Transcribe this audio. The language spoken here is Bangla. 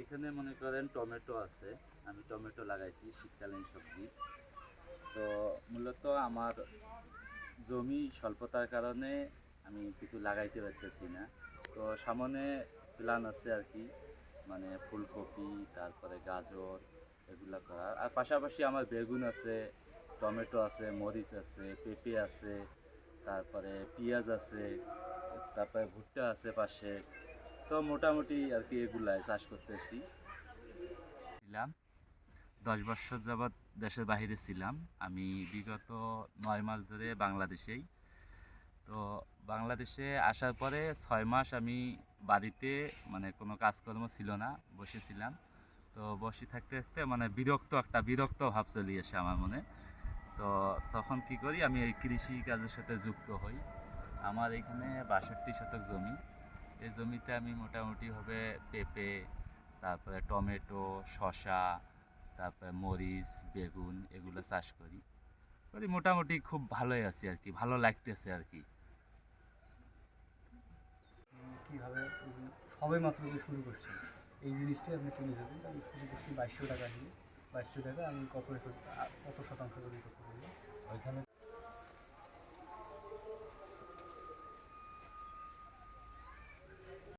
এখানে মনে করেন টমেটো আছে। আমি টমেটো লাগাইছি, শীতকালীন সবজি। তো মূলত আমার জমি স্বল্পতার কারণে আমি কিছু লাগাইতে পারতেছি না। তো সামনে প্ল্যান আছে আর কি মানে ফুলকপি, তারপরে গাজর, এগুলো করার। আর পাশাপাশি আমার বেগুন আছে, টমেটো আছে, মরিচ আছে, পেঁপে আছে, তারপরে পেঁয়াজ আছে, তারপরে ভুট্টা আছে পাশে। তো মোটামুটি আর কি এগুলাই চাষ করতেছি। ছিলাম, দশ বছর যাবৎ দেশের বাইরে ছিলাম। আমি বিগত নয় মাস ধরে বাংলাদেশেই। তো বাংলাদেশে আসার পরে ছয় মাস আমি বাড়িতে মানে কোনো কাজকর্ম ছিল না, বসেছিলাম। তো বসে থাকতে থাকতে মানে বিরক্ত, একটা বিরক্ত ভাব চলে আসে আমার মনে। তো তখন কি করি, আমি এই কৃষি কাজের সাথে যুক্ত হই। আমার এখানে বাষট্টি শতক জমি। এই জমিতে আমি মোটামুটিভাবে পেঁপে তারপরে টমেটো শসা তারপরে মরিচ বেগুন এগুলো চাষ করি। করি মোটামুটি খুব ভালোই আছি আর কি ভালো লাগতেছে আর কি। কীভাবে সবে মাত্র যে শুরু করছি এই জিনিসটাই আপনি তুলে ধরবেন আমি শুরু করছি বাইশশো টাকা দিয়ে। বাইশশো টাকা আমি কত কত শতাংশ জমি করতে পারব ওইখানে